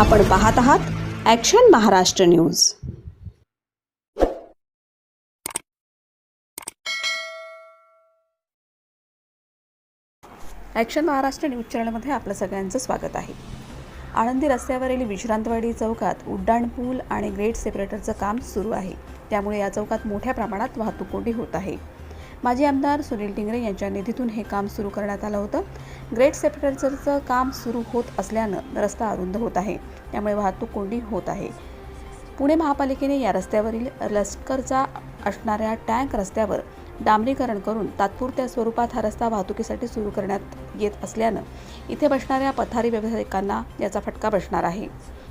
आपण पाहत आहात action Maharashtra news action Maharashtra news चॅनलमध्ये आपलं सगळ्यांचं स्वागत आहे. आळंदी रस्त्यावरील विश्रांतवाडी चौकात उड्डाणपूल आणि ग्रेट सेपरेटरचं काम सुरू आहे. त्यामुळे या चौकात मोठ्या प्रमाणात वाहतूक कोंडी होत आहे. माजी आमदार सुनील टिंगरे यांच्या निधीतून हे काम सुरू करण्यात आलं होतं. ग्रेट सेपरेटरचं काम सुरू होत असल्यानं रस्ता अरुंद होत आहे. त्यामुळे वाहतूक कोंडी होत आहे. पुणे महापालिकेने या रस्त्यावरील लष्करचा असणाऱ्या टँक रस्त्यावर डांबरीकरण करून तात्पुरत्या स्वरूपात हा रस्ता वाहतुकीसाठी सुरू करण्यात येत असल्यानं इथे बसणाऱ्या पथारी व्यावसायिकांना याचा फटका बसणार आहे.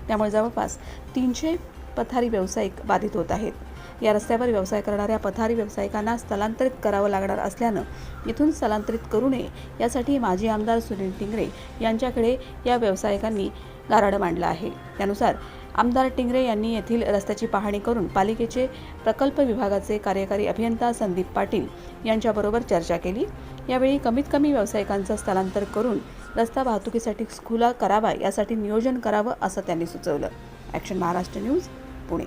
त्यामुळे जवळपास तीनशे पथारी व्यावसायिक बाधित होत आहेत. या रस्त्यावर व्यवसाय करणाऱ्या पथारी व्यावसायिकांना स्थलांतरित करावं लागणार असल्यानं इथून स्थलांतरित करू नये यासाठी माजी आमदार सुनील टिंगरे यांच्याकडे या व्यावसायिकांनी गाराडं मांडलं आहे. त्यानुसार आमदार टिंगरे यांनी येथील रस्त्याची पाहणी करून पालिकेचे प्रकल्प विभागाचे कार्यकारी अभियंता संदीप पाटील यांच्याबरोबर चर्चा केली. यावेळी कमीत कमी व्यावसायिकांचं स्थलांतर करून रस्ता वाहतुकीसाठी खुला करावा यासाठी नियोजन करावं असं त्यांनी सुचवलं. Action Maharashtra news Pune.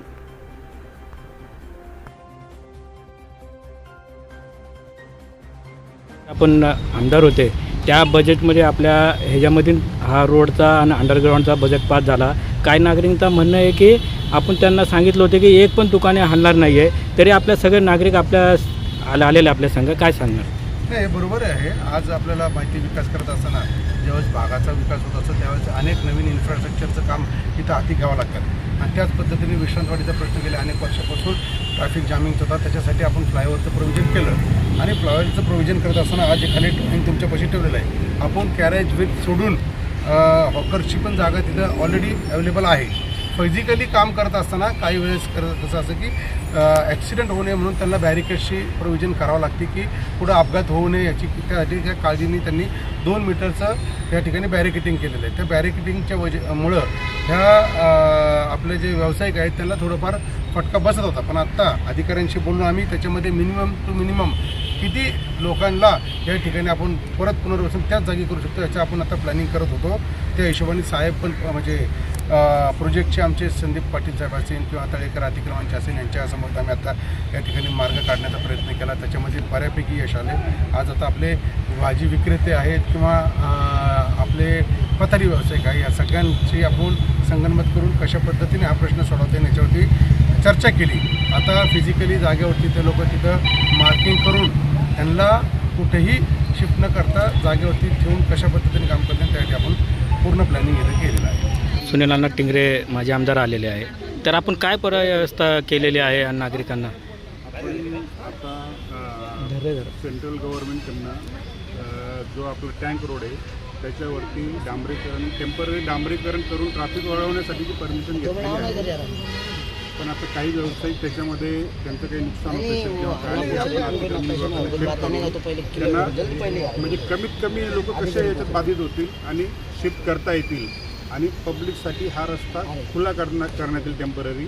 आपण आमदार होते त्या बजेटमध्ये आपल्या ह्याच्यामधील हा रोडचा आणि अंडरग्राऊंडचा बजेट पास झाला. काय नागरिकांचं म्हणणं आहे की आपण त्यांना सांगितलं होतं की एक पण दुकाने हाणणार नाही आहे तरी आपल्या सगळे नागरिक आपल्या आले आलेले आपल्या संघ. काय सांगणार? नाही हे बरोबर आहे. आज आपल्याला माहिती विकास करत असताना ज्यावेळेस भागाचा विकास होत असतो त्यावेळेस अनेक नवीन इन्फ्रास्ट्रक्चरचं काम इथं हाती घ्यावं लागतं. आणि त्याच पद्धतीने विश्रांतवाडीचा प्रश्न गेले अनेक वर्षापासून ट्रॅफिक जामिंग होता त्याच्यासाठी आपण फ्लायओव्हरचं प्रोव्हिजन केलं. आणि फ्लायओव्हरचं प्रोव्हिजन करत असताना आज जे खाली ड्रॉइंग तुमच्यापाशी ठेवलेलं आहे. आपण कॅरेज विथ सोडून हॉकरची पण जागा तिथं ऑलरेडी अवेलेबल आहे. फिजिकली काम करत असताना काही वेळेस करत कसं असं की ॲक्सिडेंट होऊ नये म्हणून त्यांना बॅरिकेडशी प्रोव्हिजन करावं लागते की पुढं अपघात होऊ नये याची त्यासाठी त्या काळजीने त्यांनी दोन मीटरचं त्या ठिकाणी बॅरिकेटिंग केलेलं आहे. त्या बॅरिकेटिंगच्या वजे मुळं ह्या आपले जे व्यावसायिक आहेत त्यांना थोडंफार फटका बसत होता. पण आत्ता अधिकाऱ्यांशी बोलून आम्ही त्याच्यामध्ये मिनिमम टू मिनिमम किती लोकांना या ठिकाणी आपण परत पुनर्वसन त्याच जागी करू शकतो याचं आपण आता प्लॅनिंग करत होतो. त्या हिशोबाने साहेब पण म्हणजे प्रोजेक्टचे आमचे संदीप पाटील साहेब असेल किंवा तळेकर अतिक्रमांचे असेल यांच्यासमोर आम्ही आता या ठिकाणी मार्ग काढण्याचा प्रयत्न केला. त्याच्यामध्ये बऱ्यापैकी यश आले. आज आता आपले भाजी विक्रेते आहेत किंवा आपले पथारी व्यावसायिक आहे या सगळ्यांची आपण संगनमत करून कशा पद्धतीने हा प्रश्न सोडवता येईल याच्यावरती चर्चा केली. आता फिजिकली जागेवरती ते लोक तिथं मार्किंग करून त्यांना कुठेही शिफ्ट न करता जागेवरती ठेवून कशा पद्धतीने काम करतात त्यासाठी आपण पूर्ण प्लॅनिंग इथं केलेलं आहे. सुनील अण्णा टिंगरे माझे आमदार आलेले आहे. तर आपण काय व्यवस्था केलेली आहे या नागरिकांना? आपण आता सेंट्रल गव्हर्नमेंटकडनं जो आपला टँक रोड आहे त्याच्यावरती डांबरीकरण टेंपररी डांबरीकरण करून ट्रॅफिक वळवण्यासाठीची परमिशन घेतली आहे पण आता काही व्यावसायिक त्याच्यामध्ये त्यांचं काही नुकसान त्यांना म्हणजे कमीत कमी लोक कसे याच्यात बाधित होतील आणि शिफ्ट करता येतील. आणि पब्लिकसाठी हा रस्ता खुला करण्या करण्यात येईल टेंपररी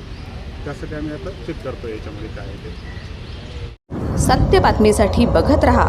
त्यासाठी आम्ही आता चेक करतो याच्यामध्ये काय आहे ते. सत्य बातमीसाठी बघत रहा.